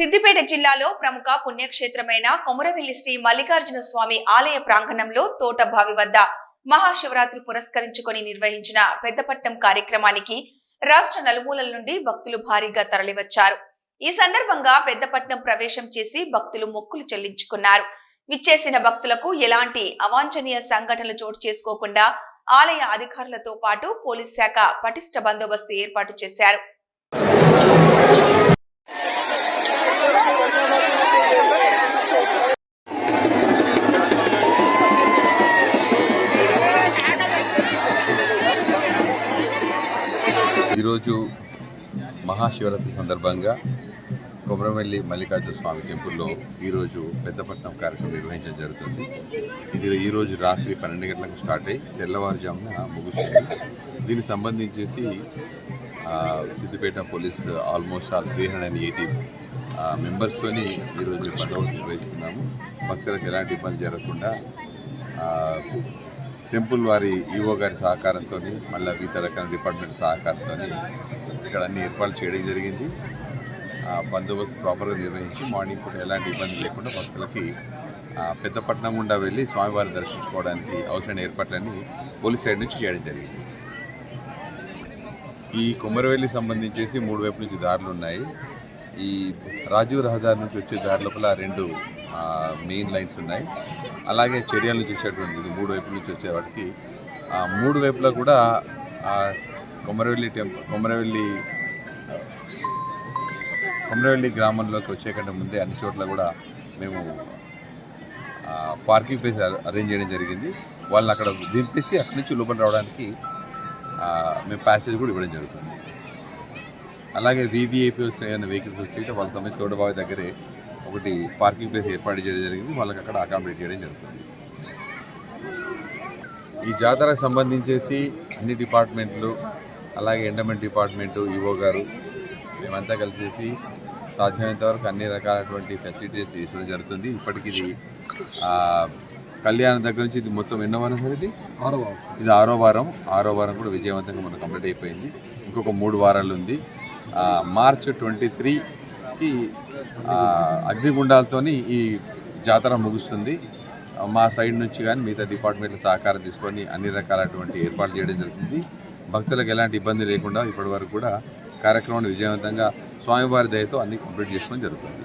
సిద్దిపేట జిల్లాలో ప్రముఖ పుణ్యక్షేత్రమైన కొమరవెల్లి శ్రీ మల్లికార్జున స్వామి ఆలయ ప్రాంగణంలో తోటబావి వద్ద మహాశివరాత్రి పురస్కరించుకొని నిర్వహించిన పెద్దపట్నం కార్యక్రమానికి రాష్ట్ర నలుమూలల నుండి భక్తులు భారీగా తరలివచ్చారు. ఈ సందర్భంగా పెద్దపట్నం ప్రవేశం చేసి భక్తులు మొక్కులు చెల్లించుకున్నారు. విచ్చేసిన భక్తులకు ఎలాంటి అవాంఛనీయ సంఘటనలు చోటు చేసుకోకుండా ఆలయ అధికారులతో పాటు పోలీస్ శాఖ పటిష్ట బందోబస్తు ఏర్పాటు చేశారు. ఈరోజు మహాశివరాత్రి సందర్భంగా కొమరవెల్లి మల్లికార్జున స్వామి టెంపుల్లో ఈరోజు పెద్దపట్నం కార్యక్రమం నిర్వహించడం జరుగుతుంది. ఇది ఈరోజు రాత్రి పన్నెండు గంటలకు స్టార్ట్ అయ్యి తెల్లవారుజామున ముగుస్తుంది. దీనికి సంబంధించేసి Siddipet police almost all three hundred and eighty మెంబర్స్తోని ఈరోజు బందోబస్తు నిర్వహిస్తున్నాము. భక్తులకు ఎలాంటి ఇబ్బంది జరగకుండా టెంపుల్ వారి ఈవో గారి సహకారంతో మళ్ళీ వివిధ రకాల డిపార్ట్మెంట్ సహకారంతో ఇక్కడ అన్ని ఏర్పాట్లు చేయడం జరిగింది. బందోబస్తు ప్రాపర్గా నిర్వహించి మార్నింగ్ పూట ఎలాంటి ఇబ్బంది లేకుండా భక్తులకి పెద్దపట్నం గుండా వెళ్ళి స్వామివారిని దర్శించుకోవడానికి అవసరమైన ఏర్పాట్లన్నీ పోలీస్ సైడ్ నుంచి చేయడం జరిగింది. ఈ కొమ్మరవెల్లి సంబంధించేసి మూడు వైపు నుంచి దారులు ఉన్నాయి. ఈ రాజీవ్ రహదారి నుంచి వచ్చే దారి లోపల రెండు మెయిన్ లైన్స్ ఉన్నాయి. అలాగే చర్యల నుంచి వచ్చేటువంటి ఇది మూడు వైపుల నుంచి వచ్చేవాటికి ఆ, మూడు వైపులా కూడా ఆ, కొమరవెల్లి టెంపుల్ కొమరవెల్లి కొమరవెల్లి గ్రామంలోకి వచ్చే కంటే ముందే అన్ని చోట్ల కూడా మేము పార్కింగ్ ప్లేస్ అరేంజ్ చేయడం జరిగింది. వాళ్ళని అక్కడ దింపేసి అక్కడి నుంచి లోపల రావడానికి మేము ప్యాసేజ్ కూడా ఇవ్వడం జరుగుతుంది. అలాగే వీవీఐపీ వచ్చిన ఏమైనా వెహికల్స్ వస్తే వాళ్ళ సమయం తోడబావి దగ్గరే ఒకటి పార్కింగ్ ప్లేస్ ఏర్పాటు చేయడం జరిగింది. వాళ్ళకి అక్కడ అకామిడేట్ చేయడం జరుగుతుంది. ఈ జాతరకు సంబంధించేసి అన్ని డిపార్ట్మెంట్లు అలాగే ఎండమెంట్ డిపార్ట్మెంటు ఈవో గారు మేమంతా కలిసేసి సాధ్యమైనంత వరకు అన్ని రకాలటువంటి ఫెసిలిటీస్ తీసుకోవడం జరుగుతుంది. ఇప్పటికి ఇది కళ్యాణం దగ్గర నుంచి ఇది మొత్తం ఎన్నో వారం సార్ ఇది? ఇది ఆరో వారం. ఆరో వారం కూడా విజయవంతంగా మనకు కంప్లీట్ అయిపోయింది. ఇంకొక మూడు వారాలు ఉంది. మార్చ్ ట్వంటీ త్రీకి అగ్నిగుండాలతోని ఈ జాతర ముగుస్తుంది. మా సైడ్ నుంచి కానీ మిగతా డిపార్ట్మెంట్ల సహకారం తీసుకొని అన్ని రకాలటువంటి ఏర్పాట్లు చేయడం జరుగుతుంది. భక్తులకు ఎలాంటి ఇబ్బంది లేకుండా ఇప్పటి వరకు కూడా కార్యక్రమాన్ని విజయవంతంగా స్వామివారి దయతో అన్ని కంప్లీట్ చేసుకోవడం జరుగుతుంది.